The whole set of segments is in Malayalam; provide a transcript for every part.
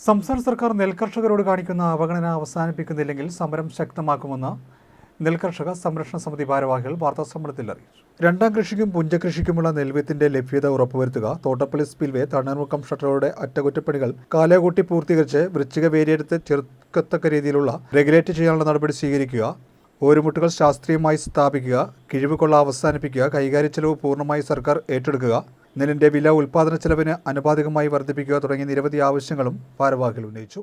സംസ്ഥാന സർക്കാർ നെൽകർഷകരോട് കാണിക്കുന്ന അവഗണന അവസാനിപ്പിക്കുന്നില്ലെങ്കിൽ സമരം ശക്തമാക്കുമെന്ന് നെൽകർഷക സംരക്ഷണ സമിതി ഭാരവാഹികൾ വാർത്താ സമ്മേളനത്തിൽ അറിയിച്ചു. രണ്ടാം കൃഷിക്കും പുഞ്ചകൃഷിക്കുമുള്ള നെൽവിത്തിന്റെ ലഭ്യത ഉറപ്പുവരുത്തുക തോട്ടപ്പള്ളി സ്പിൽവേ തണ്ണീർമുക്കം ഷട്ടറുകളുടെ അറ്റകുറ്റപ്പണികൾ കാലകൂട്ടി പൂർത്തീകരിച്ച് വൃശ്ചിക വേരിയെടുത്ത് ചെറുക്കത്തക്ക രീതിയിലുള്ള റെഗുലേറ്റ് ചെയ്യാനുള്ള നടപടി സ്വീകരിക്കുക ഓരുമുട്ടുകൾ ശാസ്ത്രീയമായി സ്ഥാപിക്കുക കിഴിവുകൊള്ള അവസാനിപ്പിക്കുക കൈകാര്യ ചെലവ് പൂർണമായി സർക്കാർ ഏറ്റെടുക്കുക നെല്ലിന്റെ വില ഉൽപാദന ചെലവിന് അനുപാതികമായി വർദ്ധിപ്പിക്കുക തുടങ്ങിയ നിരവധി ആവശ്യങ്ങളും ഭാരവാഹികൾ ഉന്നയിച്ചു.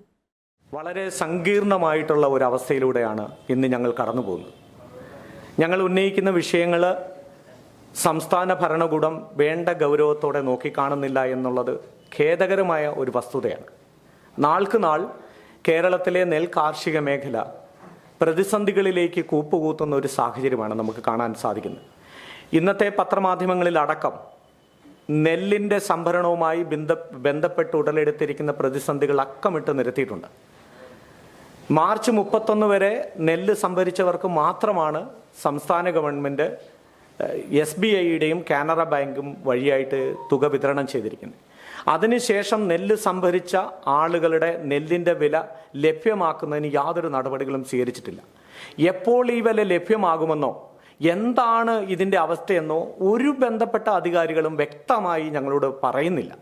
വളരെ സങ്കീർണമായിട്ടുള്ള ഒരു അവസ്ഥയിലൂടെയാണ് ഇന്ന് ഞങ്ങൾ കടന്നു പോകുന്നത് ഞങ്ങൾ ഉന്നയിക്കുന്ന വിഷയങ്ങൾ സംസ്ഥാന ഭരണകൂടം വേണ്ട ഗൗരവത്തോടെ നോക്കിക്കാണുന്നില്ല എന്നുള്ളത് ഖേദകരമായ ഒരു വസ്തുതയാണ്. നാൾക്ക് നാൾ കേരളത്തിലെ നെൽ കാർഷിക മേഖല പ്രതിസന്ധികളിലേക്ക് കൂപ്പുകൂത്തുന്ന ഒരു സാഹചര്യമാണ് നമുക്ക് കാണാൻ സാധിക്കുന്നത്. ഇന്നത്തെ പത്രമാധ്യമങ്ങളിൽ അടക്കം നെല്ലിന്റെ സംഭരണവുമായി ബന്ധ ബന്ധപ്പെട്ട് ഉടലെടുത്തിരിക്കുന്ന പ്രതിസന്ധികൾ അക്കമിട്ട് നിരത്തിയിട്ടുണ്ട്. മാർച്ച് മുപ്പത്തൊന്ന് വരെ നെല്ല് സംഭരിച്ചവർക്ക് മാത്രമാണ് സംസ്ഥാന ഗവൺമെന്റ് എസ് ബി ഐയുടെയും കാനറ ബാങ്കും വഴിയായിട്ട് തുക വിതരണം ചെയ്തിരിക്കുന്നത്. അതിനുശേഷം നെല്ല് സംഭരിച്ച ആളുകളുടെ നെല്ലിന്റെ വില ലഭ്യമാക്കുന്നതിന് യാതൊരു നടപടികളും സ്വീകരിച്ചിട്ടില്ല. എപ്പോൾ ഈ വില ലഭ്യമാകുമെന്നോ എന്താണ് ഇതിന്റെ അവസ്ഥയെന്നോ ഒരു ബന്ധപ്പെട്ട അധികാരികളും വ്യക്തമായി ഞങ്ങളോട് പറയുന്നില്ല.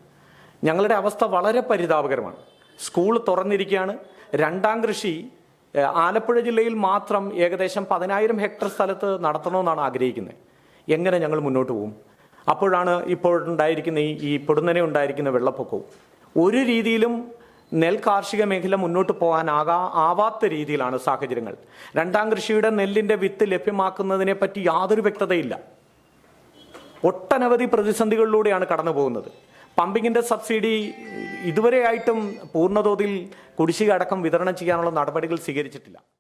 ഞങ്ങളുടെ അവസ്ഥ വളരെ പരിതാപകരമാണ്. സ്കൂൾ തുറന്നിരിക്കുകയാണ്. രണ്ടാം കൃഷി ആലപ്പുഴ ജില്ലയിൽ മാത്രം ഏകദേശം പതിനായിരം ഹെക്ടർ സ്ഥലത്ത് നടത്തണമെന്നാണ് ആഗ്രഹിക്കുന്നത്. എങ്ങനെ ഞങ്ങൾ മുന്നോട്ട് പോകും? അപ്പോഴാണ് ഇപ്പോഴുണ്ടായിരിക്കുന്ന ഈ പൊടുന്നനെ ഉണ്ടായിരിക്കുന്ന വെള്ളപ്പൊക്കവും. ഒരു രീതിയിലും നെൽ കാർഷിക മേഖല മുന്നോട്ട് പോകാനാകാ ആവാത്ത രീതിയിലാണ് സാഹചര്യങ്ങൾ. രണ്ടാം കൃഷിയുടെ നെല്ലിന്റെ വിത്ത് ലഭ്യമാക്കുന്നതിനെ പറ്റി യാതൊരു വ്യക്തതയില്ല. ഒട്ടനവധി പ്രതിസന്ധികളിലൂടെയാണ് കടന്നു പോകുന്നത് പമ്പിങ്ങിന്റെ സബ്സിഡി ഇതുവരെയായിട്ടും പൂർണതോതിൽ കുടിശ്ശിക അടക്കം വിതരണം ചെയ്യാനുള്ള നടപടികൾ സ്വീകരിച്ചിട്ടില്ല.